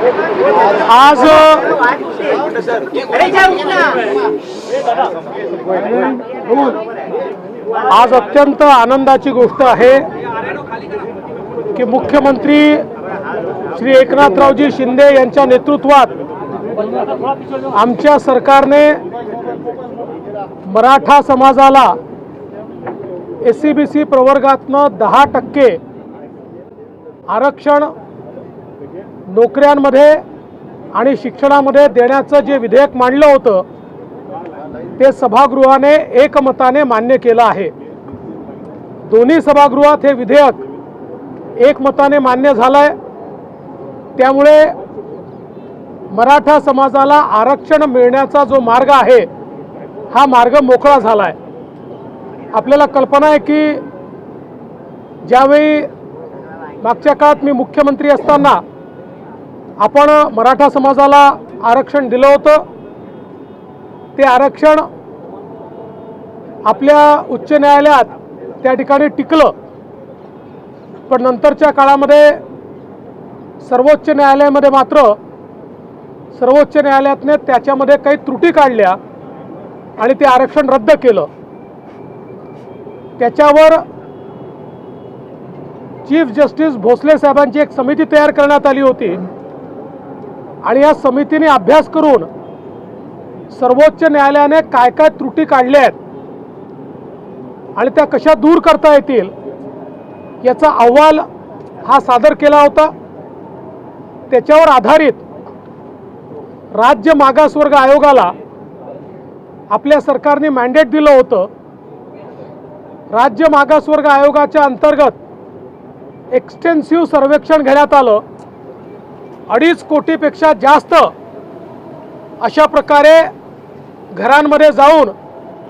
आज आज अत्यंत आनंदाची गोष्ट आहे की मुख्यमंत्री श्री एकनाथरावजी शिंदे यांच्या नेतृत्वात आमच्या सरकारने मराठा समाजाला एस सी बी सी प्रवर्गातनं दहा टक्के आरक्षण नोकऱ्यांमध्ये आणि शिक्षणामध्ये देण्याचं जे विधेयक मांडलं होतं ते सभागृहाने एकमताने मान्य केलं आहे. दोन्ही सभागृहात हे विधेयक एकमताने मान्य झालं आहे त्यामुळे मराठा समाजाला आरक्षण मिळण्याचा जो मार्ग आहे हा मार्ग मोकळा झाला आहे आपल्याला कल्पना आहे की ज्यावेळी मागच्या काळात मी मुख्यमंत्री असताना आपण मराठा समाजाला आरक्षण दिलं होतं. ते आरक्षण आपल्या उच्च न्यायालयात त्या ठिकाणी टिकलं. पण नंतरच्या काळामध्ये सर्वोच्च न्यायालयामध्ये मात्र सर्वोच्च न्यायालयातने त्याच्यामध्ये काही त्रुटी काढल्या आणि ते आरक्षण रद्द केलं. त्याच्यावर चीफ जस्टिस भोसले साहेबांची एक समिती तयार करण्यात आली होती. आणि या समितीने अभ्यास करून सर्वोच्च न्यायालयाने काय काय त्रुटी काढल्या आहेत आणि त्या कशा दूर करता येतील याचा अहवाल हा सादर केला होता. त्याच्यावर आधारित राज्य मागासवर्ग आयोगाला आपल्या सरकारने मॅन्डेट दिलं होतं. राज्य मागासवर्ग आयोगाच्या अंतर्गत एक्सटेन्सिव्ह सर्वेक्षण घेण्यात आलं. अडीच कोटीपेक्षा जास्त अशा प्रकारे घरांमध्ये जाऊन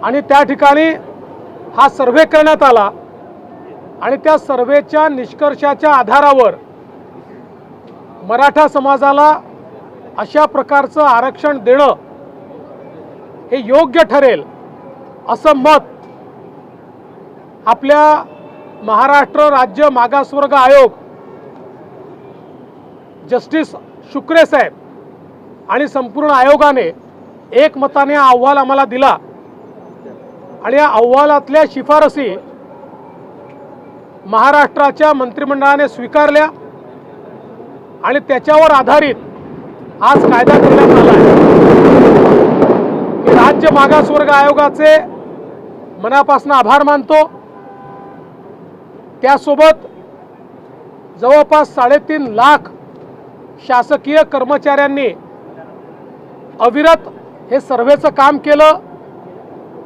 आणि त्या ठिकाणी हा सर्वे करण्यात आला आणि त्या सर्वेच्या निष्कर्षाच्या आधारावर मराठा समाजाला अशा प्रकारचं आरक्षण देणं हे योग्य ठरेल असं मत आपल्या महाराष्ट्र राज्य मागासवर्ग आयोग जस्टिस शुक्रे साहेब आणि संपूर्ण आयोगाने एकमताने हा अहवाल आम्हाला दिला. आणि या अहवालातल्या शिफारसी महाराष्ट्राच्या मंत्रिमंडळाने स्वीकारल्या आणि त्याच्यावर आधारित आज कायदा करण्यात आला आहे. मी राज्य मागासवर्ग आयोगाचे मनापासून आभार मानतो. त्यासोबत जवळपास साडेतीन लाख शासकीय कर्मचाऱ्यांनी अविरत हे सर्वेचं काम केलं.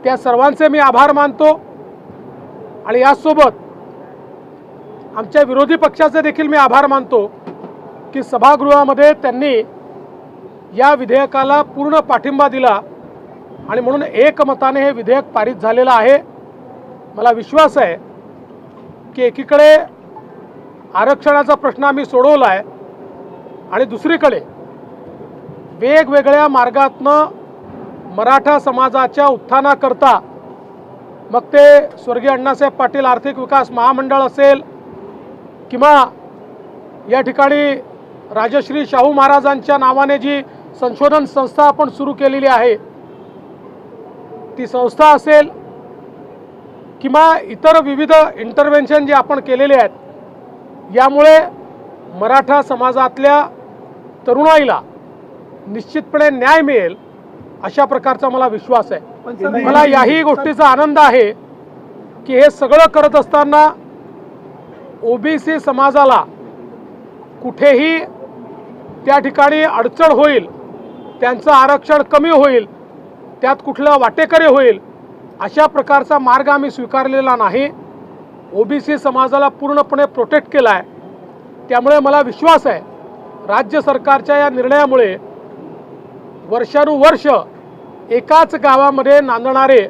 त्या सर्वांचे मी आभार मानतो. आणि यासोबत आमच्या विरोधी पक्षाचे देखील मी आभार मानतो की सभागृहामध्ये त्यांनी या विधेयकाला पूर्ण पाठिंबा दिला आणि म्हणून एकमताने हे विधेयक पारित झालेलं आहे. मला विश्वास आहे की एकीकडे आरक्षणाचा प्रश्न आम्ही सोडवला आहे आणि दुसरीकडे वेगवेगळ्या मार्गातनं मराठा समाजाच्या उत्थानाकरता मग ते स्वर्गीय अण्णासाहेब पाटील आर्थिक विकास महामंडळ असेल किंवा या ठिकाणी राजश्री शाहू महाराजांच्या नावाने जी संशोधन संस्था आपण सुरू केलेली आहे ती संस्था असेल किंवा इतर विविध इंटरव्हेन्शन जे आपण केलेले आहेत यामुळे मराठा समाजातल्या तरुणाईला निश्चितपणे न्याय मिळेल अशा प्रकारचा मला विश्वास आहे. मला याही गोष्टीचा आनंद आहे की हे सगळं करत असताना ओबीसी समाजाला कुठेही त्या ठिकाणी अडचण होईल त्यांचं आरक्षण कमी होईल त्यात कुठलं वाटेकरी होईल अशा प्रकारचा मार्ग आम्ही स्वीकारलेला नाही. ओबीसी समाजाला पूर्णपणे प्रोटेक्ट केला आहे त्यामुळे मला विश्वास आहे राज्य सरकारच्या या निर्णयामुळे वर्षानुवर्ष एकाच गावामध्ये नांदणारे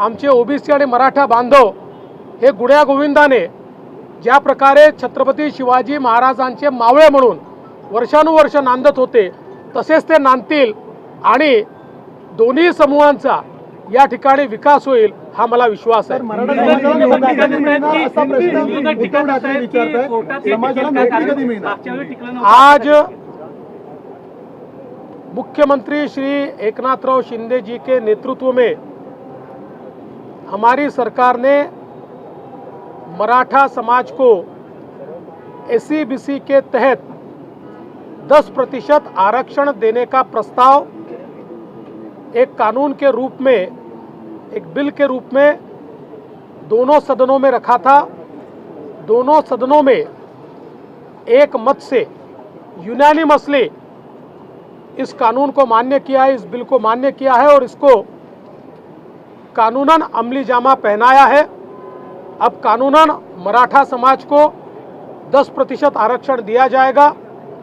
आमचे ओबीसी आणि मराठा बांधव हे गुड्या गोविंदाने ज्या प्रकारे छत्रपती शिवाजी महाराजांचे मावळे म्हणून वर्षानुवर्ष नांदत होते तसेच ते नांदतील आणि दोन्ही समूहांचा या ठिकाणी विकास होईल हा मला विश्वास आहे. मिळणार? आज मुख्यमंत्री श्री एकनाथराव शिंदे जी के नेतृत्व में हमारी सरकार ने मराठा समाज को एस के तहत 10 प्रतिशत आरक्षण देने का प्रस्ताव एक कानून के रूप में, एक बिल के रूप में दोनों सदनों में रखा था। दोनों सदनों में एक मत से यूनानिमसली इस कानून को मान्य किया है इस बिल को मान्य किया है और इसको कानूनन अमली जामा पहनाया है। अब कानूनन मराठा समाज को 10 प्रतिशत आरक्षण दिया जाएगा।